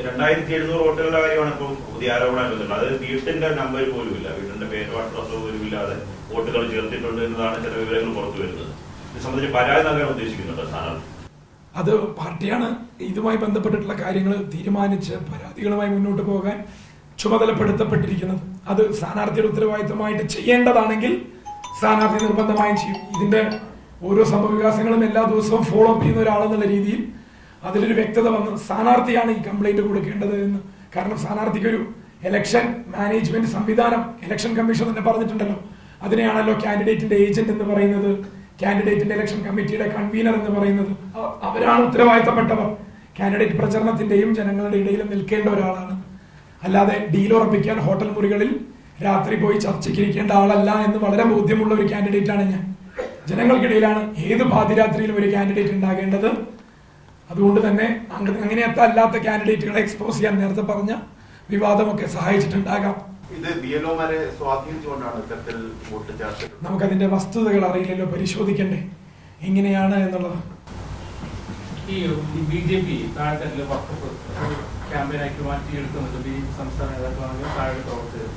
രണ്ടായിരത്തി എഴുന്നൂറ് വോട്ടുകളുടെ കാര്യമാണ് ഇപ്പോൾ പുതിയ ആരോപണം വരുന്നത്. അത് വീട്ടിന്റെ നമ്പർ പോലും ഇല്ല. വീട്ടിന്റെ പേരോ അഡ്രസ്സോ പോലും ഇല്ലാതെ വോട്ടുകൾ ചേർത്തിട്ടുണ്ട് എന്നതാണ് ചില വിവരങ്ങൾ പുറത്തു വരുന്നത്. ഇത് സംബന്ധിച്ച് പരാതി നൽകാൻ ഉദ്ദേശിക്കുന്നുണ്ട് സ്ഥാനാർത്ഥി? അത് പാർട്ടിയാണ് ഇതുമായി ബന്ധപ്പെട്ടിട്ടുള്ള കാര്യങ്ങൾ തീരുമാനിച്ച് പരാതികളുമായി മുന്നോട്ട് പോകാൻ ചുമതലപ്പെടുത്തപ്പെട്ടിരിക്കുന്നത്. അത് സ്ഥാനാർത്ഥിയുടെ ഉത്തരവാദിത്തമായിട്ട് ചെയ്യേണ്ടതാണെങ്കിൽ സ്ഥാനാർത്ഥി നിർബന്ധമായും ചെയ്യും. ഇതിന്റെ ഓരോ സംഭവവികാസങ്ങളും എല്ലാ ദിവസവും ഫോളോ അപ്പ് ചെയ്യുന്ന ഒരാളെന്നുള്ള രീതിയിൽ അതിലൊരു വ്യക്തത വന്ന് സ്ഥാനാർത്ഥിയാണ് ഈ കംപ്ലൈന്റ് കൊടുക്കേണ്ടത് എന്ന്. കാരണം സ്ഥാനാർത്ഥിക്ക് ഒരു ഇലക്ഷൻ മാനേജ്മെന്റ് സംവിധാനം ഇലക്ഷൻ കമ്മീഷൻ തന്നെ പറഞ്ഞിട്ടുണ്ടല്ലോ. അതിനെയാണല്ലോ കാൻഡിഡേറ്റിന്റെ ഏജന്റ് എന്ന് പറയുന്നത്. കാൻഡിഡേറ്റിന്റെ ഇലക്ഷൻ കമ്മിറ്റിയുടെ കൺവീനർ എന്ന് പറയുന്നത്. അവരാണ് ഉത്തരവാദിത്തപ്പെട്ടവർ. കാൻഡിഡേറ്റ് പ്രചരണത്തിന്റെയും ജനങ്ങളുടെ ഇടയിലും നിൽക്കേണ്ട ഒരാളാണ്. അല്ലാതെ ഡീൽ ഉറപ്പിക്കാൻ ഹോട്ടൽ മുറികളിൽ രാത്രി പോയി ചർച്ചയ്ക്ക് ഇരിക്കേണ്ട ആളല്ല എന്ന് വളരെ ബോധ്യമുള്ള ഒരു കാൻഡിഡേറ്റ് ആണ് ഞാൻ. ജനങ്ങൾക്കിടയിലാണ് ഏത് പാതിരാത്രിയിലും ഒരു കാൻഡിഡേറ്റ് ഉണ്ടാകേണ്ടത്? അതുകൊണ്ട് തന്നെ അങ്ങനെ അങ്ങനെയത്തെ അല്ലാത്ത കാൻഡിഡേറ്റുകളെ എക്സ്പോസ് ചെയ്യാൻ നേരത്തെ പറഞ്ഞ വിവാദമൊക്കെ സഹായിച്ചിട്ടുണ്ടാകാം. നമുക്കതിന്റെ വസ്തുതകൾ അറിയില്ലല്ലോ പരിശോധിക്കണ്ടേ? എങ്ങനെയാണ് എന്നുള്ളത്? ഈ ബി ജെ പി താഴെത്തട്ടിൽ വക്കപ്പ് ക്യാമ്പയിനാക്കി മാറ്റിയെടുക്കുന്നത് ബി സംസ്ഥാന നേതാക്കളാണെങ്കിൽ താഴെ പ്രവർത്തകർ.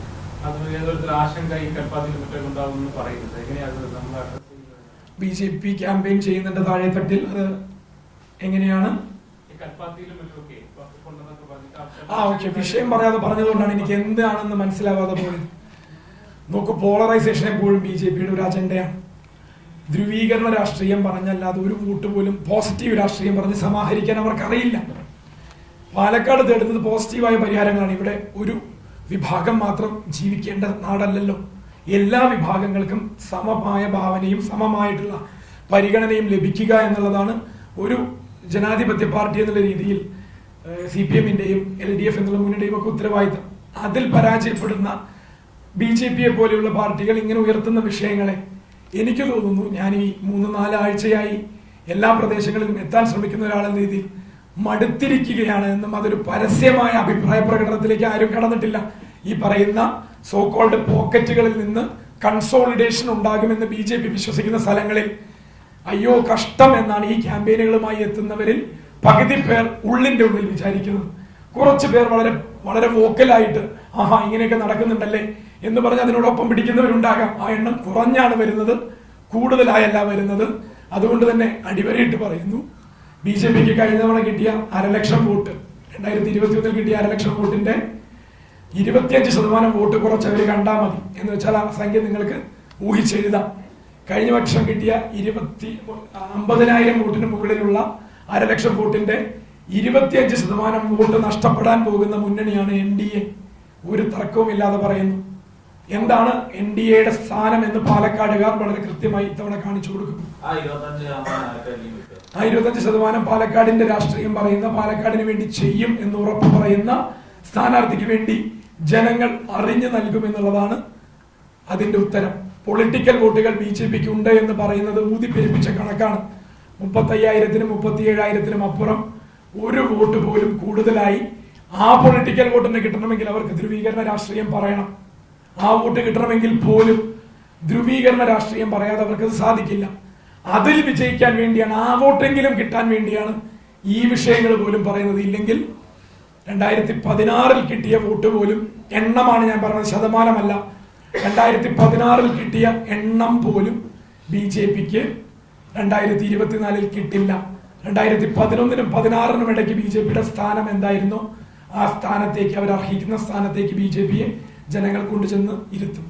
അത് ഏതൊരു ആശങ്ക ഈ കൽപ്പാത്തിലും മറ്റൊക്കെ ഉണ്ടാവും എന്ന് പറയുന്നത്? എങ്ങനെയാണ് നമ്മൾ ബി ജെ പി ക്യാമ്പയിൻ ചെയ്യുന്നുണ്ട് താഴെത്തട്ടിൽ. അത് എങ്ങനെയാണ്? ആ ഓക്കെ വിഷയം പറയാതെ പറഞ്ഞതുകൊണ്ടാണ് എനിക്ക് എന്താണെന്ന് മനസ്സിലാവാതെ പോയത്. നോക്ക് പോളറൈസേഷൻ എപ്പോഴും ബി ജെ പിയുടെ ഒരു അജണ്ടയാണ് ധ്രുവീകരണ രാഷ്ട്രീയം പറഞ്ഞല്ലാതെ ഒരു വോട്ട് പോലും പോസിറ്റീവ് രാഷ്ട്രീയം പറഞ്ഞ് സമാഹരിക്കാൻ അവർക്കറിയില്ല. പാലക്കാട് തേടുന്നത് പോസിറ്റീവായ പരിഹാരങ്ങളാണ്. ഇവിടെ ഒരു വിഭാഗം മാത്രം ജീവിക്കേണ്ട നാടല്ലല്ലോ. എല്ലാ വിഭാഗങ്ങൾക്കും സമമായ ഭാവനയും സമമായിട്ടുള്ള പരിഗണനയും ലഭിക്കുക എന്നുള്ളതാണ് ഒരു ജനാധിപത്യ പാർട്ടി എന്നുള്ള രീതിയിൽ സി പി എമ്മിന്റെയും എൽ ഡി എഫ് എന്നുള്ള മുന്നണിയും ഒക്കെ ഉത്തരവാദിത്തം. അതിൽ പരാജയപ്പെടുന്ന ബി ജെ പിയെ പോലെയുള്ള പാർട്ടികൾ ഇങ്ങനെ ഉയർത്തുന്ന വിഷയങ്ങളെ എനിക്ക് തോന്നുന്നു ഞാൻ ഈ മൂന്ന് നാലാഴ്ചയായി എല്ലാ പ്രദേശങ്ങളിലും എത്താൻ ശ്രമിക്കുന്ന ഒരാളെന്ന രീതിയിൽ മടുത്തിരിക്കുകയാണ് എന്നും അതൊരു പരസ്യമായ അഭിപ്രായ പ്രകടനത്തിലേക്ക് ആരും കടന്നിട്ടില്ല. ഈ പറയുന്ന സോക്കോൾഡ് പോക്കറ്റുകളിൽ നിന്ന് കൺസോളിഡേഷൻ ഉണ്ടാകുമെന്ന് ബി ജെ പി വിശ്വസിക്കുന്ന സ്ഥലങ്ങളിൽ അയ്യോ കഷ്ടം എന്നാണ് ഈ ക്യാമ്പയിനുകളുമായി എത്തുന്നവരിൽ പകുതി പേർ ഉള്ളിന്റെ ഉള്ളിൽ വിചാരിക്കുന്നത്. കുറച്ച് പേർ വളരെ വളരെ വോക്കലായിട്ട് ആഹാ ഇങ്ങനെയൊക്കെ നടക്കുന്നുണ്ടല്ലേ? എന്ന് പറഞ്ഞ് അതിനോടൊപ്പം പിടിക്കുന്നവരുണ്ടാകാം. ആ എണ്ണം കുറഞ്ഞാണ് വരുന്നത് കൂടുതലായല്ല വരുന്നത്. അതുകൊണ്ട് തന്നെ അടിവരയിട്ട് പറയുന്നു ബി ജെ പിക്ക് കഴിഞ്ഞ തവണ കിട്ടിയ അരലക്ഷം വോട്ട് രണ്ടായിരത്തി ഇരുപത്തി ഒന്നിൽ കിട്ടിയ അരലക്ഷം വോട്ടിന്റെ ഇരുപത്തിയഞ്ച് ശതമാനം വോട്ട് കുറച്ചവർ കണ്ടാൽ മതി. എന്ന് വെച്ചാൽ ആ സംഖ്യ നിങ്ങൾക്ക് ഊഹിച്ചെഴുതാം. കഴിഞ്ഞ വർഷം കിട്ടിയ ഇരുപത്തി അമ്പതിനായിരം വോട്ടിന് മുകളിലുള്ള അരലക്ഷം വോട്ടിന്റെ ഇരുപത്തിയഞ്ച് ശതമാനം വോട്ട് നഷ്ടപ്പെടാൻ പോകുന്ന മുന്നണിയാണ് എൻ ഡി എ. ഒരു തർക്കവുമില്ലാതെ പറയുന്നു. എന്താണ് എൻ ഡി എയുടെ സ്ഥാനം എന്ന് പാലക്കാടുകാർ വളരെ കൃത്യമായി ഇത്തവണ കാണിച്ചു കൊടുക്കും. ആ ഇരുപത്തഞ്ച് ശതമാനം ആർക്കായിരിക്കും കിട്ടുക ആ ഇരുപത്തഞ്ച് ശതമാനം പാലക്കാടിന്റെ രാഷ്ട്രീയം പറയുന്ന പാലക്കാടിന് വേണ്ടി ചെയ്യും എന്ന് ഉറപ്പ് പറയുന്ന സ്ഥാനാർത്ഥിക്ക് വേണ്ടി ജനങ്ങൾ അറിഞ്ഞു നൽകുമെന്നുള്ളതാണ് അതിന്റെ ഉത്തരം. പൊളിറ്റിക്കൽ വോട്ടുകൾ ബി ജെ പിക്ക് ഉണ്ട് എന്ന് പറയുന്നത് ഊതിപ്പെരുപ്പിച്ച കണക്കാണ്. മുപ്പത്തയ്യായിരത്തിനും മുപ്പത്തിയേഴായിരത്തിനും അപ്പുറം ഒരു വോട്ട് പോലും കൂടുതലായി ആ പൊളിറ്റിക്കൽ വോട്ടിന് കിട്ടണമെങ്കിൽ അവർക്ക് ധ്രുവീകരണ രാഷ്ട്രീയം പറയണം. ആ വോട്ട് കിട്ടണമെങ്കിൽ പോലും ധ്രുവീകരണ രാഷ്ട്രീയം പറയാതെ അവർക്ക് സാധിക്കില്ല. അതിൽ വിജയിക്കാൻ വേണ്ടിയാണ് ആ വോട്ടെങ്കിലും കിട്ടാൻ വേണ്ടിയാണ് ഈ വിഷയങ്ങൾ പോലും പറയുന്നത്. ഇല്ലെങ്കിൽ രണ്ടായിരത്തി പതിനാറിൽ കിട്ടിയ വോട്ട് പോലും എണ്ണമാണ് ഞാൻ പറഞ്ഞത് ശതമാനമല്ല. രണ്ടായിരത്തി പതിനാറിൽ കിട്ടിയ എണ്ണം പോലും ബി ജെ പിക്ക് രണ്ടായിരത്തി ഇരുപത്തിനാലിൽ കിട്ടില്ല. രണ്ടായിരത്തി പതിനൊന്നിനും പതിനാറിനും ഇടയ്ക്ക് ബി ജെ പിയുടെ സ്ഥാനം എന്തായിരുന്നു? ആ സ്ഥാനത്തേക്ക് അവർ അർഹിക്കുന്ന സ്ഥാനത്തേക്ക് ബി ജെ പിയെ ജനങ്ങൾ കൊണ്ടുചെന്ന് ഇരുത്തും.